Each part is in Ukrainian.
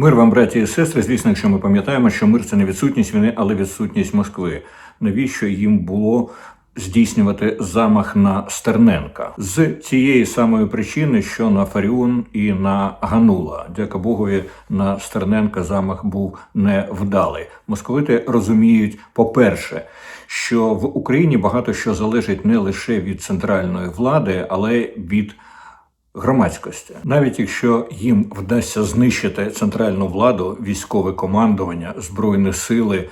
Мир вам, браті і сестри. Звісно, якщо ми пам'ятаємо, що мир це не відсутність війни, але відсутність Москви. Навіщо їм було здійснювати замах на Стерненка з цієї самої причини, що на Фаріон і на Ганула, дяка Богові, на Стерненка замах був невдалий. Московити розуміють, по-перше, що в Україні багато що залежить не лише від центральної влади, але від громадськості, навіть якщо їм вдасться знищити центральну владу, військове командування, збройні сили.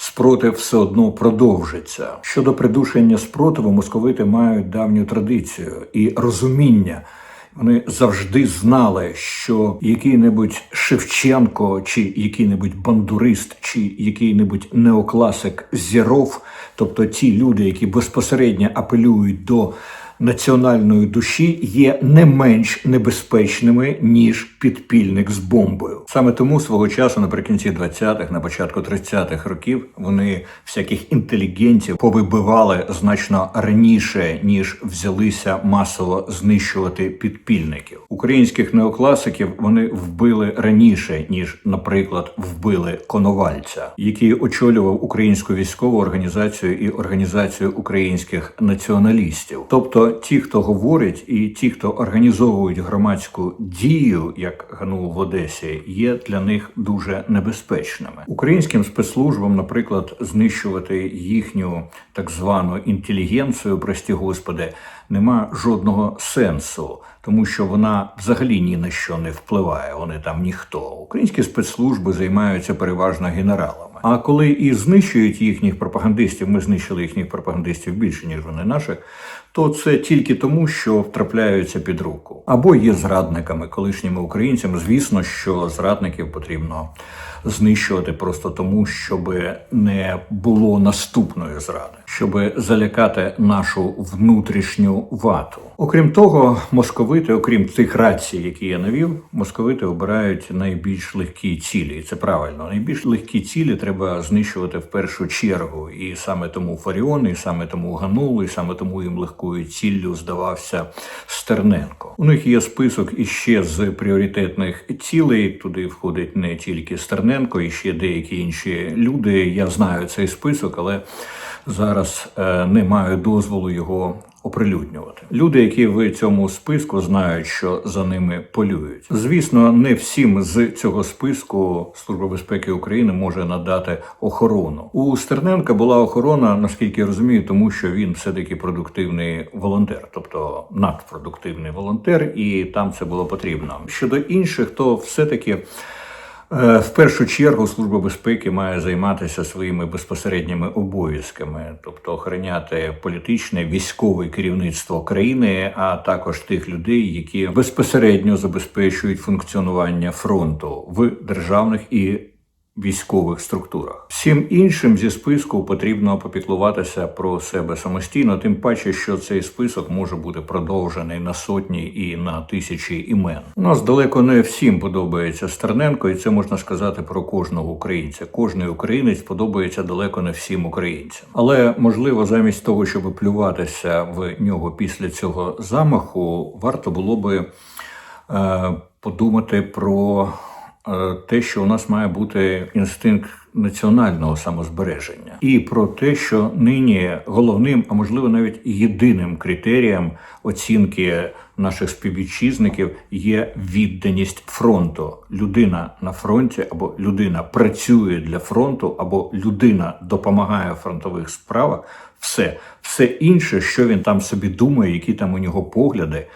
Спротив все одно продовжиться. Щодо придушення спротиву, московити мають давню традицію і розуміння. Вони завжди знали, що який-небудь Шевченко, чи який-небудь бандурист, чи який-небудь неокласик Зіров, тобто ті люди, які безпосередньо апелюють до національної душі, є не менш небезпечними ніж підпільник з бомбою. Саме тому свого часу, наприкінці 20-х, на початку 30-х років, вони всяких інтелігентів повибивали значно раніше, ніж взялися масово знищувати підпільників. Українських неокласиків вони вбили раніше, ніж, наприклад, вбили Коновальця, який очолював українську військову організацію і організацію українських націоналістів. Тобто, ті, хто говорить, і ті, хто організовують громадську дію, як Ганул в Одесі, є для них дуже небезпечними. Українським спецслужбам, наприклад, знищувати їхню так звану інтелігенцію, прості господи, нема жодного сенсу, тому що вона взагалі ні на що не впливає. Вони там ніхто. Українські спецслужби займаються переважно генералами. А коли і знищують їхніх пропагандистів, ми знищили їхніх пропагандистів більше ніж вони наших. То це тільки тому, що втрапляються під руку або є зрадниками, колишніми українцями. Звісно, що зрадників потрібно знищувати просто тому, щоб не було наступної зради, щоб залякати нашу внутрішню вату. Окрім того, московити, окрім тих рацій, які я навів, московити обирають найбільш легкі цілі, і це правильно. Найбільш легкі цілі треба знищувати в першу чергу, і саме тому Фаріон, і саме тому Ганул, і саме тому їм легкою ціллю здавався Стерненко. У них є список іще з пріоритетних цілей. Туди входить не тільки Стерненко, і ще деякі інші люди. Я знаю цей список, але зараз е, не маю дозволу його оприлюднювати. Люди, які в цьому списку знають, що за ними полюють. Звісно, не всім з цього списку Служба безпеки України може надати охорону. У Стерненка була охорона, наскільки я розумію, тому що він все таки продуктивний волонтер, тобто надпродуктивний волонтер, і там це було потрібно. Щодо інших, то все таки. Е, В першу чергу Служба безпеки має займатися своїми безпосередніми обов'язками, тобто охороняти політичне військове керівництво країни, а також тих людей, які безпосередньо забезпечують функціонування фронту в державних і військових структурах. Всім іншим зі списку потрібно попіклуватися про себе самостійно, тим паче, що цей список може бути продовжений на сотні і на тисячі імен. У нас далеко не всім подобається Стерненко, і це можна сказати про кожного українця. Кожний українець подобається далеко не всім українцям. Але можливо, замість того, щоб плюватися в нього після цього замаху, варто було би е, подумати про те, що у нас має бути інстинкт національного самозбереження, і про те, що нині головним, а можливо навіть єдиним критерієм оцінки наших співвітчизників є відданість фронту. Людина на фронті або людина працює для фронту, або людина допомагає в фронтових справах. Все, все інше, що він там собі думає, які там у нього погляди,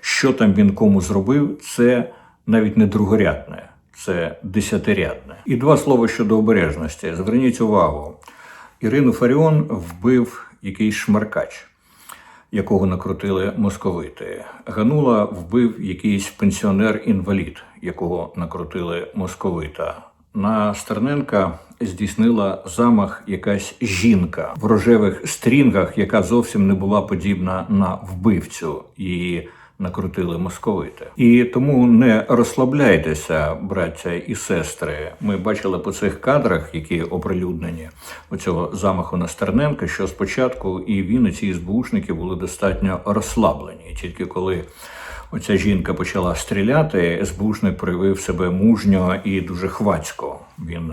що там він кому зробив, це навіть не другорядне, це десятирядне. І два слова щодо обережності. Зверніть увагу, Ірину Фаріон вбив якийсь шмаркач, якого накрутили московити. Ганула вбив якийсь пенсіонер-інвалід, якого накрутили московита. На Стерненка здійснила замах якась жінка в рожевих стрінгах, яка зовсім не була подібна на вбивцю. Її накрутили московити. І тому не розслабляйтеся, браття і сестри. Ми бачили по цих кадрах, які оприлюднені оцього замаху на Стерненка, що спочатку і він, і ці СБУшники були достатньо розслаблені. Тільки коли оця жінка почала стріляти, СБУшник проявив себе мужньо і дуже хвацько. Він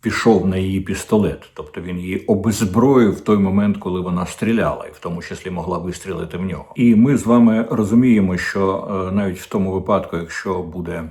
пішов на її пістолет, тобто він її обезброїв в той момент, коли вона стріляла, і в тому числі могла вистрілити в нього. І ми з вами розуміємо, що е, навіть в тому випадку, якщо буде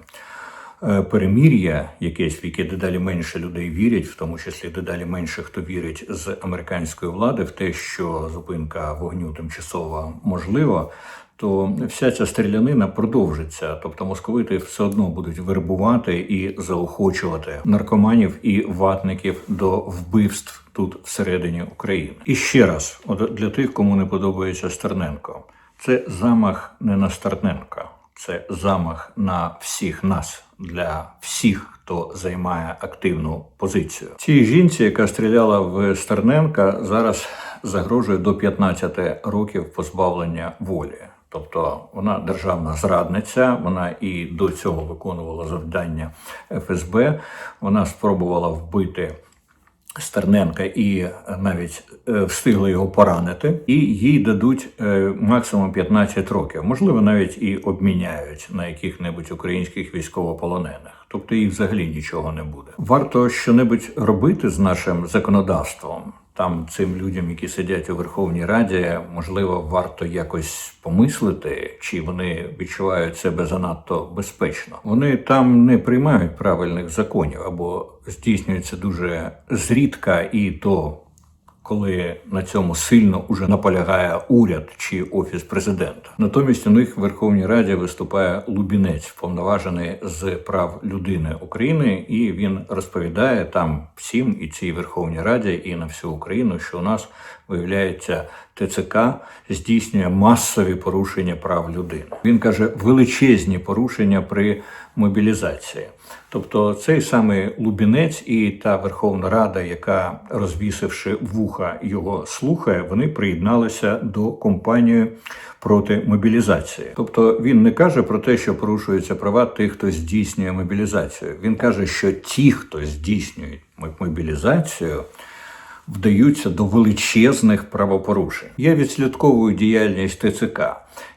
е, перемір'я, якесь в яке дедалі менше людей вірять, в тому числі дедалі менше хто вірить з американської влади в те, що зупинка вогню тимчасово можлива. То вся ця стрілянина продовжиться, тобто московити все одно будуть вербувати і заохочувати наркоманів і ватників до вбивств тут всередині України. І ще раз, от для тих, кому не подобається Стерненко, це замах не на Стерненка, це замах на всіх нас, для всіх, хто займає активну позицію. Цій жінці, яка стріляла в Стерненка, зараз загрожує до 15 років позбавлення волі. Тобто вона державна зрадниця, вона і до цього виконувала завдання ФСБ. Вона спробувала вбити Стерненка і навіть е, встигла його поранити, і їй дадуть е, максимум 15 років. Можливо, навіть і обміняють на яких-небудь українських військовополонених. Тобто їй взагалі нічого не буде. Варто щонебудь робити з нашим законодавством. Там цим людям, які сидять у Верховній Раді, можливо, варто якось помислити, чи вони відчувають себе занадто безпечно. Вони там не приймають правильних законів або здійснюються дуже зрідка і то. Коли на цьому сильно уже наполягає уряд чи офіс президента, натомість у них в Верховній Раді виступає Лубінець, повноважений з прав людини України, і він розповідає там всім і цій Верховній Раді, і на всю Україну, що у нас виявляється ТЦК здійснює масові порушення прав людини. Він каже величезні порушення при мобілізації. Тобто цей самий Лубінець і та Верховна Рада, яка розвісивши вуха його слухає, вони приєдналися до компанії проти мобілізації. Тобто він не каже про те, що порушуються права тих, хто здійснює мобілізацію. Він каже, що ті, хто здійснюють мобілізацію, вдаються до величезних правопорушень. Я відслідковую діяльність ТЦК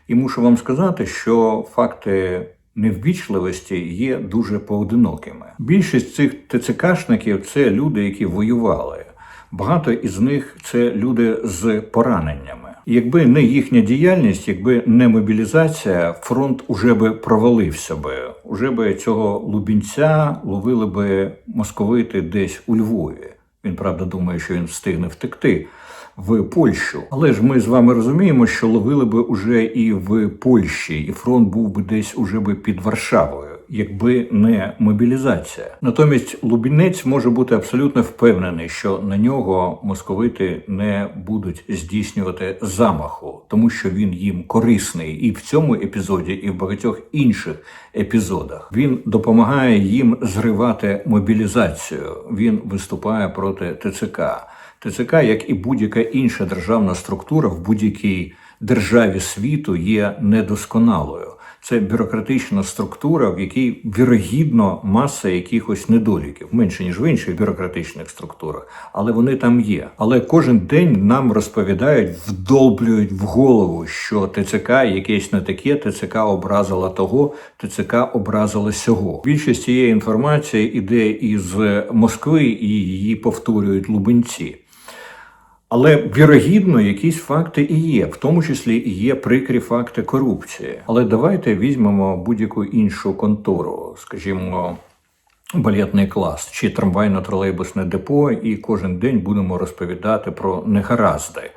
і мушу вам сказати, що факти неввічливості є дуже поодинокими. Більшість цих ТЦКшників це люди, які воювали. Багато із них це люди з пораненнями. Якби не їхня діяльність, якби не мобілізація, фронт уже би провалився би. Уже би цього лубінця ловили би московити десь у Львові. Він правда думає, що він встигне втекти в Польщу. Але ж ми з вами розуміємо, що ловили би уже і в Польщі, і фронт був би десь уже би під Варшавою. Якби не мобілізація, натомість Лубінець може бути абсолютно впевнений, що на нього московити не будуть здійснювати замаху, тому що він їм корисний і в цьому епізоді, і в багатьох інших епізодах він допомагає їм зривати мобілізацію. Він виступає проти ТЦК. ТЦК, як і будь-яка інша державна структура в будь-якій державі світу, є недосконалою. Це бюрократична структура, в якій вірогідно маса якихось недоліків, менше ніж в інших бюрократичних структурах, але вони там є. Але кожен день нам розповідають, вдолблюють в голову, що ТЦК якесь не таке, ТЦК образила того, ТЦК образила сього. Більшість цієї інформації іде із Москви і її повторюють лубенці. Але вірогідно, якісь факти і є, в тому числі і є прикрі факти корупції. Але давайте візьмемо будь-яку іншу контору, скажімо, балетний клас чи трамвайно-тролейбусне депо, і кожен день будемо розповідати про негаразди.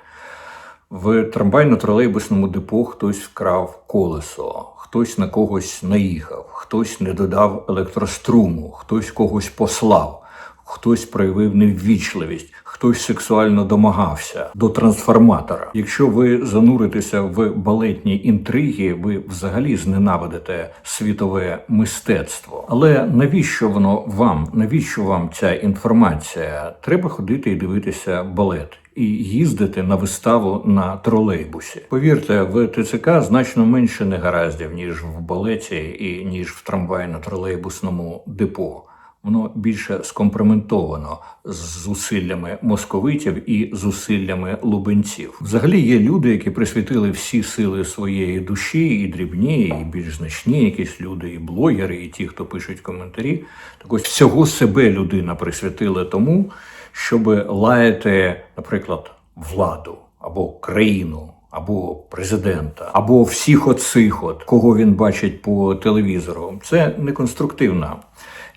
В трамвайно-тролейбусному депо хтось вкрав колесо, хтось на когось наїхав, хтось не додав електроструму, хтось когось послав. Хтось проявив неввічливість, хтось сексуально домагався до трансформатора. Якщо ви зануритеся в балетні інтриги, ви взагалі зненавидите світове мистецтво. Але навіщо воно вам? Навіщо вам ця інформація? Треба ходити і дивитися балет. І їздити на виставу на тролейбусі. Повірте, в ТЦК значно менше негараздів ніж в балеті і ніж в трамвайно-тролейбусному депо. Воно більше скомпроментовано з зусиллями московитів і зусиллями лубенців. Взагалі є люди, які присвятили всі сили своєї душі, і дрібні, і більш значні, якісь люди, і блогери, і ті, хто пишуть коментарі. Так ось всього себе людина присвятила тому, щоб лаяти, наприклад, владу або країну. Або президента, або всіх оцих, от кого він бачить по телевізору, це неконструктивна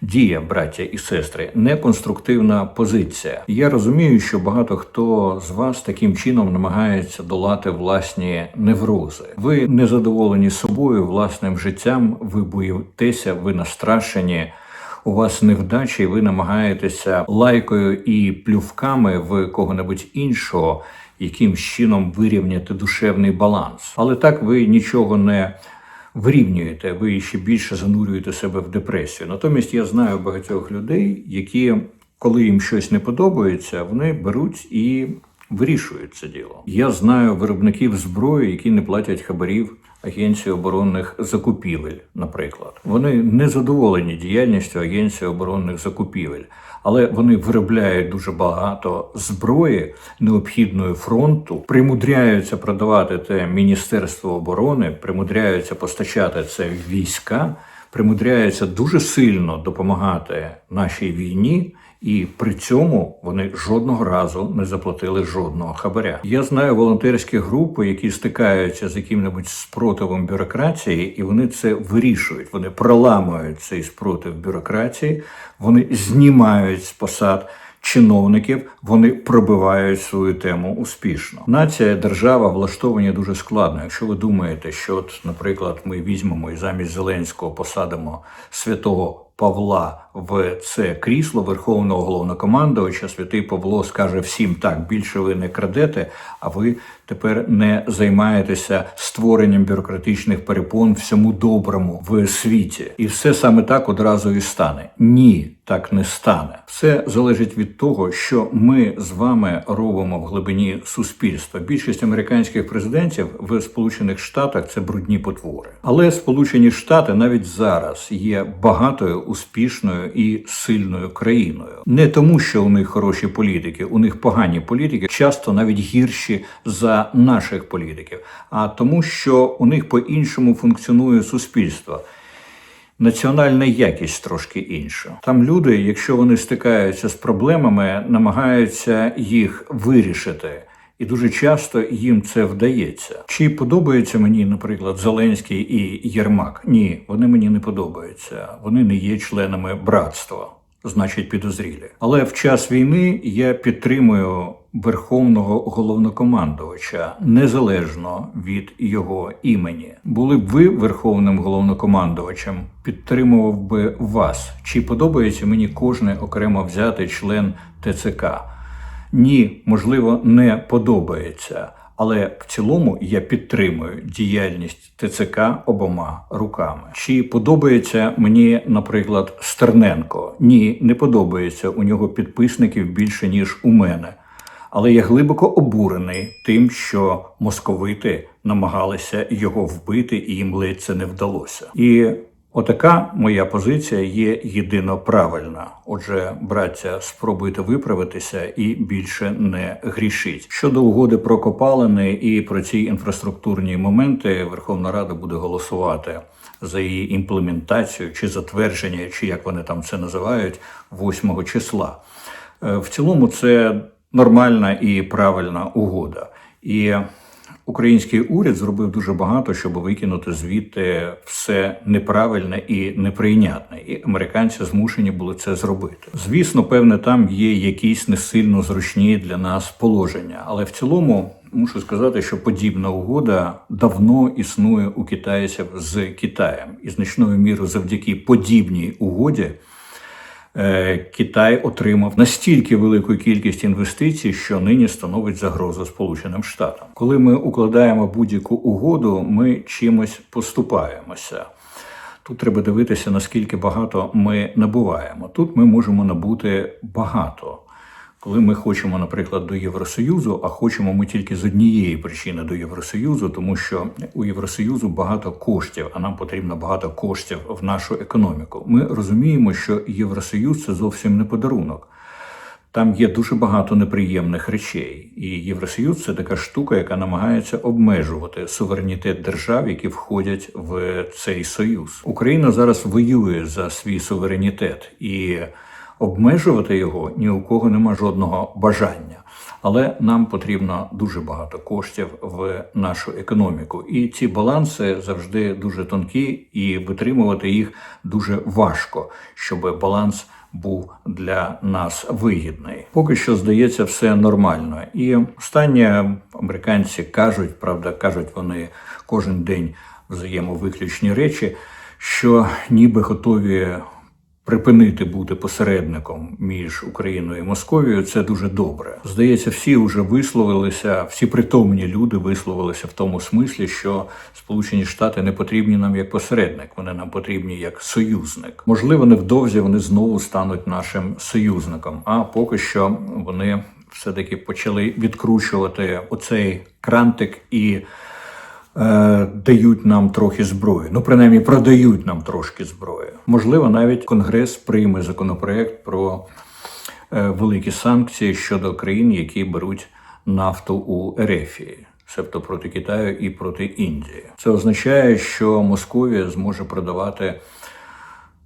дія, браття і сестри, неконструктивна позиція. Я розумію, що багато хто з вас таким чином намагається долати власні неврози. Ви не задоволені собою, власним життям. Ви боїтеся, ви настрашені. У вас невдачі, ви намагаєтеся лайкою і плювками в кого-небудь іншого якимсь чином вирівняти душевний баланс. Але так ви нічого не вирівнюєте, ви ще більше занурюєте себе в депресію. Натомість я знаю багатьох людей, які, коли їм щось не подобається, вони беруть і вирішують це діло. Я знаю виробників зброї, які не платять хабарів. Агенції оборонних закупівель, наприклад, вони не задоволені діяльністю Агенції оборонних закупівель, але вони виробляють дуже багато зброї необхідної фронту, примудряються продавати те Міністерство оборони, примудряються постачати це війська, примудряються дуже сильно допомагати нашій війні. І при цьому вони жодного разу не заплатили жодного хабаря. Я знаю волонтерські групи, які стикаються з яким-небудь спротивом бюрократії, і вони це вирішують. Вони проламують цей спротив бюрократії, вони знімають з посад. Чиновників вони пробивають свою тему успішно. Нація, держава влаштовані дуже складно. Якщо ви думаєте, що, от, наприклад, ми візьмемо і замість Зеленського посадимо святого Павла в це крісло Верховного головнокомандувача, святий Павло скаже всім так: більше ви не крадете, а ви тепер не займаєтеся створенням бюрократичних перепон всьому доброму в світі, і все саме так одразу і стане. Ні, так не стане. Все залежить від того, що ми з вами робимо в глибині суспільства. Більшість американських президентів в Сполучених Штатах це брудні потвори, але Сполучені Штати навіть зараз є багатою успішною і сильною країною. Не тому, що у них хороші політики, у них погані політики, часто навіть гірші за наших політиків, а тому, що у них по-іншому функціонує суспільство. Національна якість трошки інша. Там люди, якщо вони стикаються з проблемами, намагаються їх вирішити. І дуже часто їм це вдається. Чи подобається мені, наприклад, Зеленський і Єрмак? Ні, вони мені не подобаються. Вони не є членами братства, значить підозрілі. Але в час війни я підтримую верховного головнокомандувача незалежно від його імені. Були б ви верховним головнокомандувачем, підтримував би вас. Чи подобається мені кожний окремо взятий член ТЦК? Ні, можливо, не подобається. Але в цілому я підтримую діяльність ТЦК обома руками. Чи подобається мені, наприклад, Стерненко? Ні, не подобається. У нього підписників більше ніж у мене. Але я глибоко обурений тим, що московити намагалися його вбити, і їм ледь це не вдалося. І Отака моя позиція є єдино правильна. Отже, браття, спробуйте виправитися і більше не грішіть. Щодо угоди про копалини і про ці інфраструктурні моменти, Верховна Рада буде голосувати за її імплементацію чи затвердження, чи як вони там це називають, 8 числа. Е, в цілому це нормальна і правильна угода. І Український уряд зробив дуже багато, щоб викинути звідти все неправильне і неприйнятне, і американці змушені були це зробити. Звісно, певне, там є якісь не сильно зручні для нас положення, але в цілому мушу сказати, що подібна угода давно існує у китайців з Китаєм, і значною мірою завдяки подібній угоді. Е, Китай отримав настільки велику кількість інвестицій, що нині становить загрозу Сполученим Штатам. Коли ми укладаємо будь-яку угоду, ми чимось поступаємося. Тут треба дивитися, наскільки багато ми набуваємо. Тут ми можемо набути багато. Коли ми хочемо, наприклад, до Євросоюзу, а хочемо ми тільки з однієї причини до Євросоюзу, тому що у Євросоюзу багато коштів, а нам потрібно багато коштів в нашу економіку. Ми розуміємо, що Євросоюз це зовсім не подарунок. Там є дуже багато неприємних речей, і Євросоюз це така штука, яка намагається обмежувати суверенітет держав, які входять в цей союз. Україна зараз воює за свій суверенітет і обмежувати його ні у кого нема жодного бажання. Але нам потрібно дуже багато коштів в нашу економіку, і ці баланси завжди дуже тонкі, і витримувати їх дуже важко, щоб баланс був для нас вигідний. Поки що здається, все нормально. І останнє американці кажуть, правда, кажуть вони кожен день взаємовиключні речі, що ніби готові припинити бути посередником між Україною і Московією, це дуже добре. Здається, всі вже висловилися, всі притомні люди висловилися в тому смислі, що Сполучені Штати не потрібні нам як посередник, вони нам потрібні як союзник. Можливо, невдовзі вони знову стануть нашим союзником. А поки що вони все-таки почали відкручувати оцей крантик і дають нам трохи зброї. Ну, принаймні, продають нам трошки зброї. Можливо, навіть Конгрес прийме законопроект про е, великі санкції щодо країн, які беруть нафту у Ерефії. Себто проти Китаю і проти Індії. Це означає, що Московія зможе продавати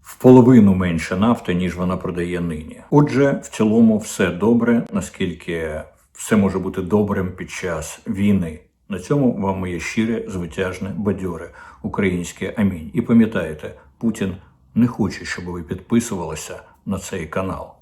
в половину менше нафти, ніж вона продає нині. Отже, в цілому все добре, наскільки все може бути добрим під час війни. На цьому вам моє щире, звитяжне, бадьоре українське амінь. І пам'ятаєте, Путін не хоче, щоб ви підписувалися на цей канал.